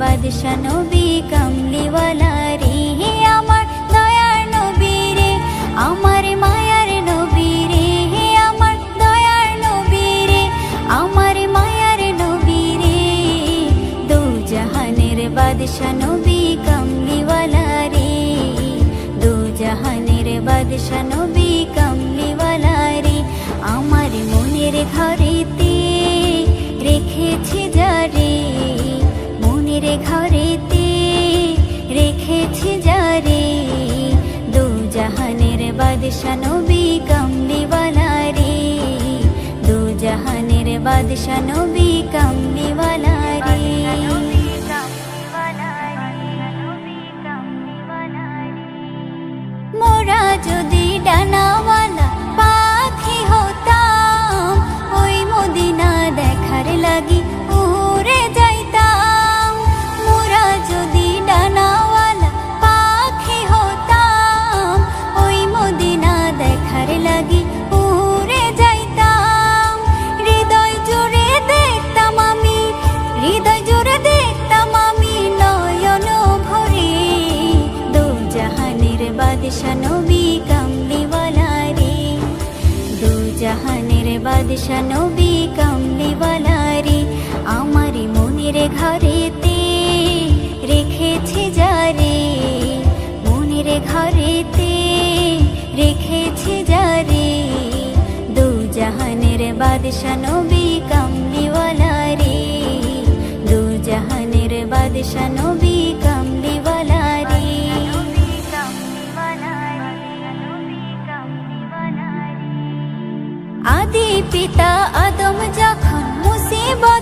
বাদশা নবী কামলিওয়ালা রে আমার দয়ার নবী রে আমার মায়ার বাদশা নবী কামলিওয়ালা বাদশা নবী কামলিওয়ালা রে আমার মনের ঘরেতে রেখেছি যারে মনের ঘরেতে রেখেছি যারে দু জাহানের বাদশা নবী কামলিওয়ালা রে দু জাহানের বাদশা আদম যখন মুসিবতে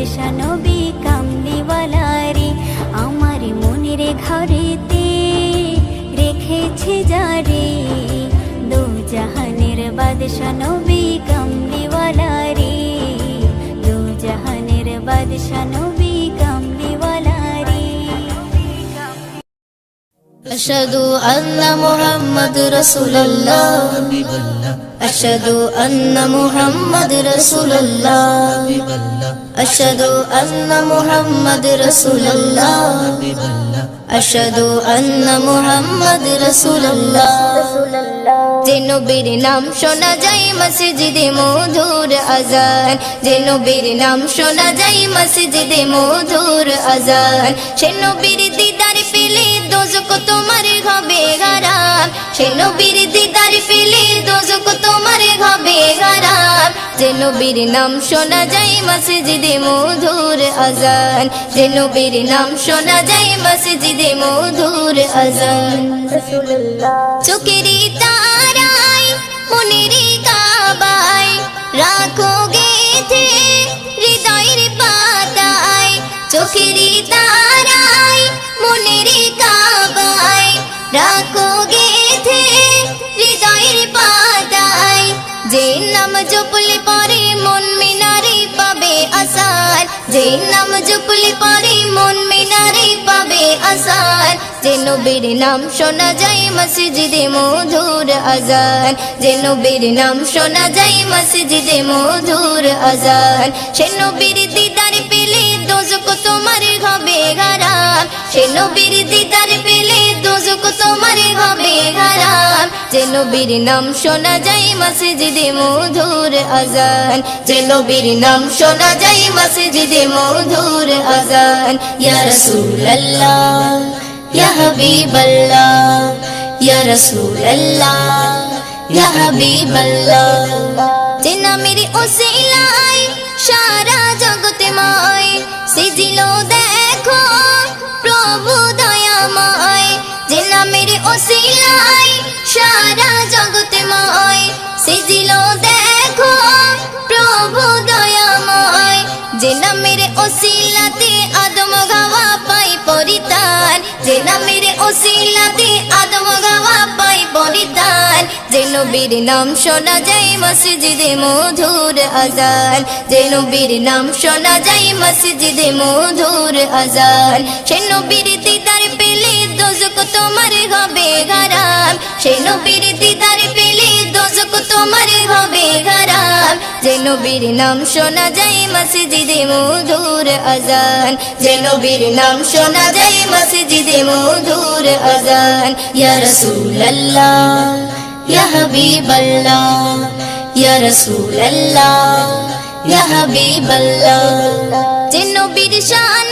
জাহানের বাদশা নবী কামলিওয়ালা রে আমার মনের ঘরেতে রেখেছি যারে দু জাহানের বাদশা নবী কামলিওয়ালা রে দু জাহানের বাদশা নবী কামলিওয়ালা রে أشهد أن محمد رسول الله أشهد أن محمد رسول الله أشهد أن محمد رسول الله أشهد أن محمد رسول الله যে নবীর নাম শোনা যায় মসজিদে মধুর আজান যে নবীর নাম শোনা যায় মসজিদে মধুর আজান সে নবীর দিদার পেলে দোজক তোমার হবে হারাম সে নবীর দিদার দোজক তোমার হবে যে নবীর নাম শোনা যায় মসজিদে মধুর আজান। যে নবীর নাম শোনা যায় মসজিদে মধুর আজান। তারাই কাবায় রাখো গেথে হৃদয়ের পাতায়। চোখেরই তারাই মনেরই কাবায় রাখো গেথে জপলে পরে মন মিনারে পাবে আসার যে নাম জপলে পরে মন মিনারে পাবে আসার যে নবীর নাম শোনা যায় মসজিদে মধুর আজান। যে নবীর নাম শোনা যায় মসজিদে মধুর আজান। সে নবীর দিদার পেলে দোজক তোমার হবে হারাম সে নবীর দিদার পেলে তোমার হবে হারাম। যে নবীর নাম শোনা যায় মসজিদে মধুর আজান। যে নবীর নাম শোনা যায় মসজিদে মধুর আজান। ইয়া রাসূলুল্লাহ, ইয়া হাবিবাল্লাহ, ইয়া রাসূলুল্লাহ, ইয়া হাবিবাল্লাহ। যে নামের ওসিলায় সারা জগতে মায় সিজিল দেখো যে নামের ওসিলাতে আদম গাওয়া পাই পরিতান যে নামের ওসিলাতে আদম গাওয়া পাই পরিতান যে নবীর নাম শোনা যায় মসজিদে মধুর আজান। যে নবীর নাম শোনা যায় মসজিদে মধুর আজান। সে নবীর দিদার পেলে দোজক তোমার হবে হারাম। সে নবীর দিদার পেলে তোমার হবে হারাম যে নবীর নাম শোনা যায় মসজিদে মধুর আজান। যে নবীর নাম শোনা যায় মসজিদে মধুর আজান। ইয়া রাসূলুল্লাহ, ইয়া হাবিবাল্লাহ, ইয়া রাসূলুল্লাহ, ইয়া হাবিবাল্লাহ। যে নবীর শান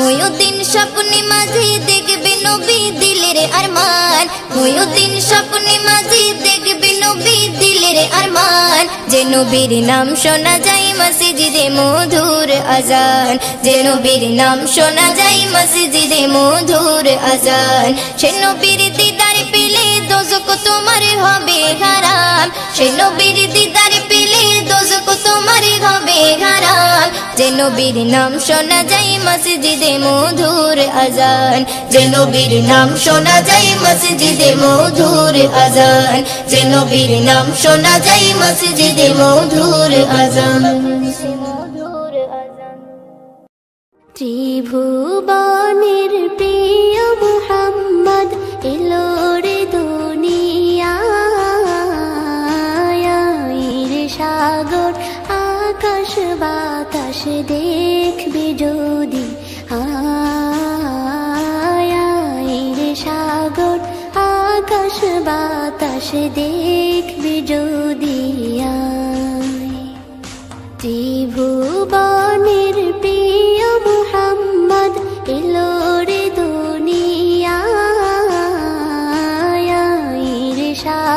ময়ুদ্দিন স্বপ্নে মাঝে দেখবে নবী দিলের আরমান। ময়ুদ্দিন স্বপ্নে মাঝে দেখবে নবী দিলের আরমান। যে নবীর নাম শোনা যায় মসজিদে মধুর আজান। যে নবীর নাম শোনা যায় মসজিদে মধুর আজান। সে নবীর দিদার পেলে দোজক তোমার হবে হারাম। সে নবীর দিদার তোমার হবে হারাম যে নবীর নাম শোনা যায় মসজিদে মধুর আজান। যে নবীর নাম শোনা যায় মসজিদে মধুর আজান। যে নবীর নাম শোনা যায় মসজিদে মধুর আজান। ত্রিভুবনের প্রিয়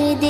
বাতাস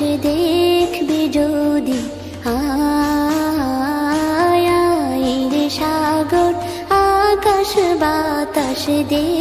এসে দেখবে যদি আয় সাগর আকাশ বাতাস দেখ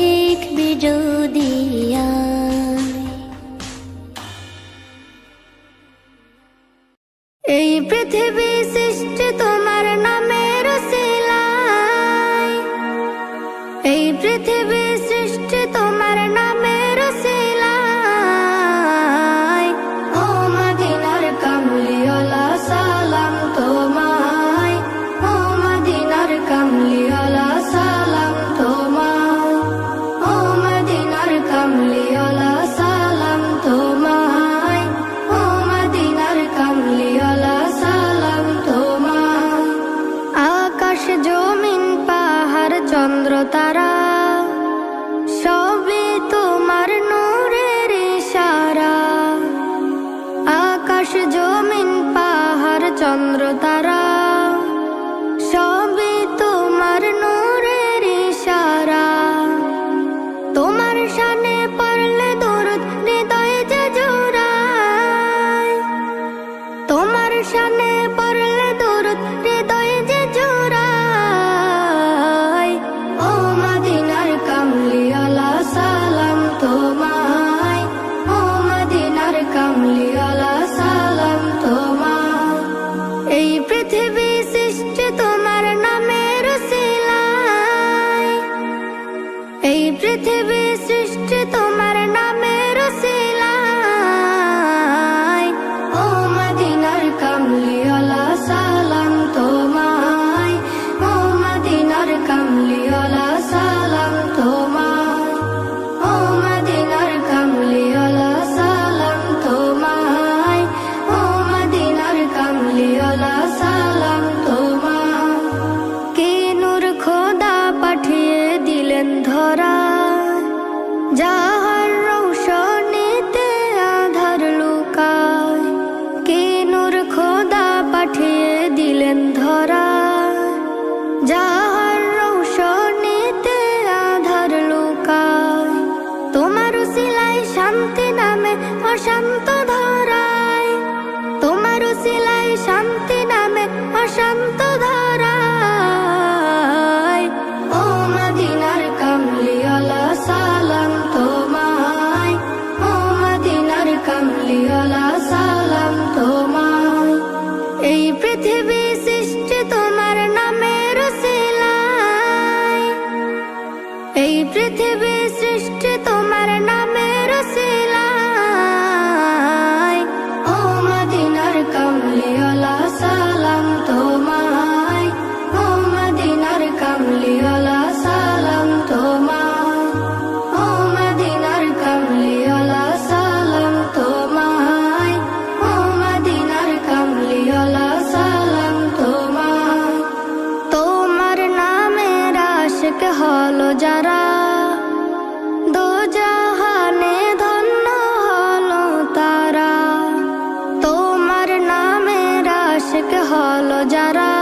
যারা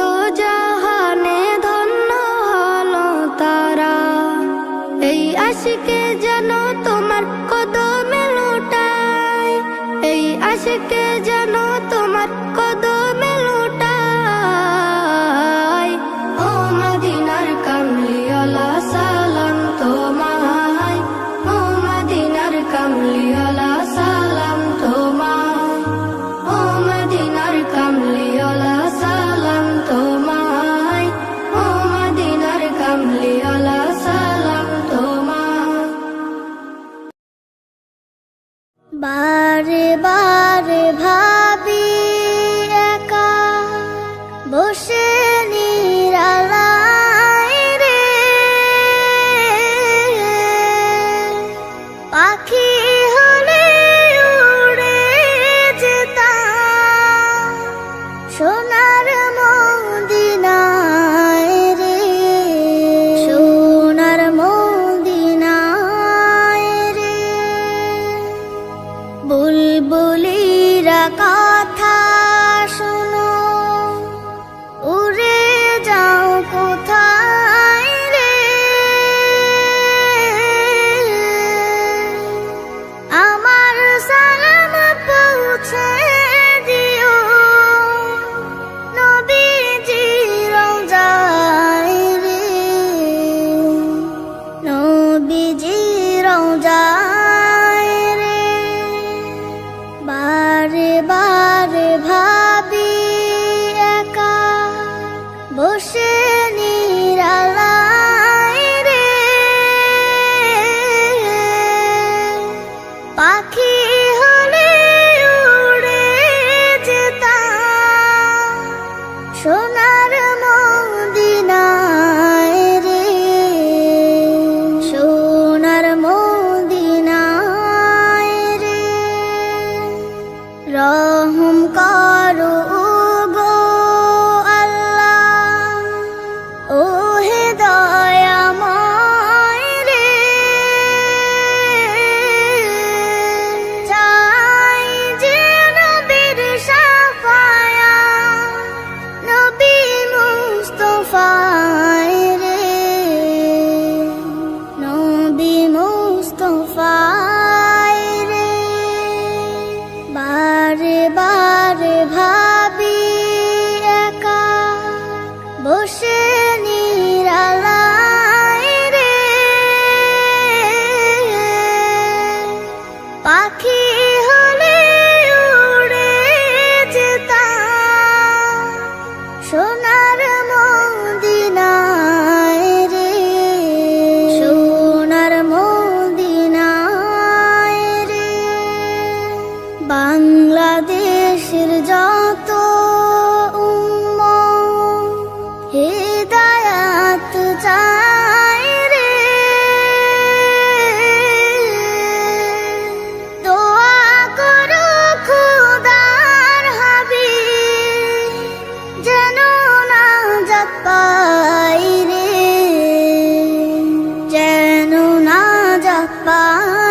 দোজাহানে ধন্য হলো তারা। এই আশিকে বলি রাখা 是你的人。なる放。